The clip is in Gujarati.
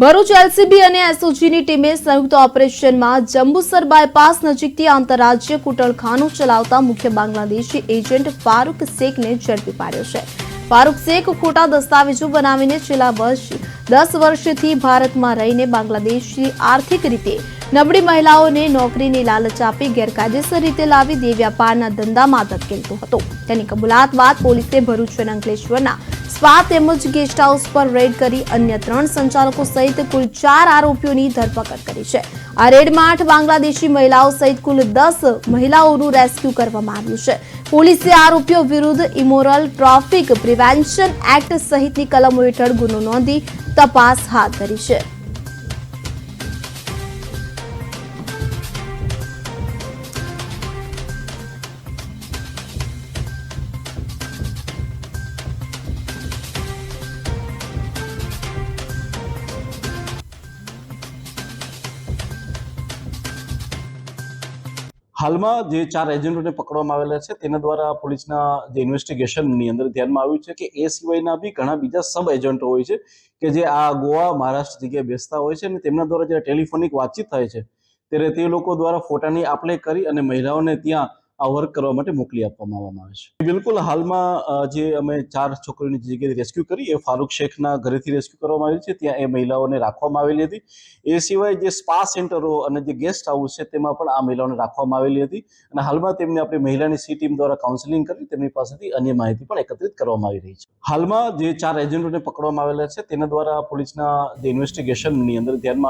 ભરૂચ એલસીબી અને એસઓજીની ટીમે સંયુક્ત ઓપરેશનમાં જંબુસર બાયપાસ નજીકથી આંતરરાજ્ય કુટળખાનું ચલાવતા મુખ્ય બાંગ્લાદેશી એજન્ટ ફારૂક શેખને ઝડપી પાડ્યો છે. ફારૂક શેખ ખોટા દસ્તાવેજો બનાવીને છેલ્લા વર્ષ દસ વર્ષથી ભારતમાં રહીને બાંગ્લાદેશી આર્થિક રીતે નબળી મહિલાઓને નોકરીની લાલચ આપી ગેરકાયદેસર રીતે લાવી દે વ્યાપારના ધંધામાં ધકેલતો હતો. તેની કબૂલાત બાદ પોલીસે ભરૂચ અને અંકલેશ્વરના સ્પા તેમજ ગેસ્ટ હાઉસ પર રેડ કરી અન્ય ત્રણ સંચાલકો સહિત કુલ ચાર આરોપીઓની ધરપકડ કરી છે. આ રેડમાં આઠ બાંગ્લાદેશી મહિલાઓ સહિત કુલ દસ મહિલાઓનું રેસ્ક્યુ કરવામાં આવ્યું છે. પોલીસે આરોપીઓ વિરુદ્ધ ઇમોરલ ટ્રાફિક પ્રિવેન્શન એક્ટ સહિતની કલમો હેઠળ ગુનો નોંધી તપાસ હાથ ધરી છે. હાલમાં જે ચાર એજન્ટોને પકડવામાં આવેલા છે, તેના દ્વારા પોલીસના જે ઇન્વેસ્ટિગેશનની અંદર ધ્યાનમાં આવ્યું છે કે એ સિવાયના બી ઘણા બીજા સબ એજન્ટો હોય છે કે જે આ ગોવા, મહારાષ્ટ્ર જગ્યાએ બેસતા હોય છે અને તેમના દ્વારા જ્યારે ટેલિફોનિક વાતચીત થાય છે, ત્યારે તે લોકો દ્વારા ફોટાની આપલે કરી અને મહિલાઓને ત્યાં આ વર્ક કરવા માટે મોકલી આપવામાં આવવામાં આવે છે. બિલકુલ હાલમાં જે અમે ચાર છોકરીઓની જગ્યાએ રેસ્ક્યુ કરી, એ ફારૂક શેખના ઘરેથી રેસ્ક્યુ કરવામાં આવી છે. ત્યાં એ મહિલાઓને રાખવામાં આવેલી હતી. એ સિવાય જે સ્પા સેન્ટરો અને જે ગેસ્ટ હાઉસ છે, તેમાં પણ આ મહિલાઓને રાખવામાં આવેલી હતી. અને હાલમાં તેમને આપણી મહિલાની સી ટીમ દ્વારા કાઉન્સેલિંગ કરી, તેમની પાસેથી અન્ય માહિતી પણ એકત્રિત કરવામાં આવી રહી છે. હાલમાં જે ચાર એજન્ટોને પકડવામાં આવેલા છે, તેના દ્વારા પોલીસના જે ઇન્વેસ્ટિગેશનની અંદર ધ્યાનમાં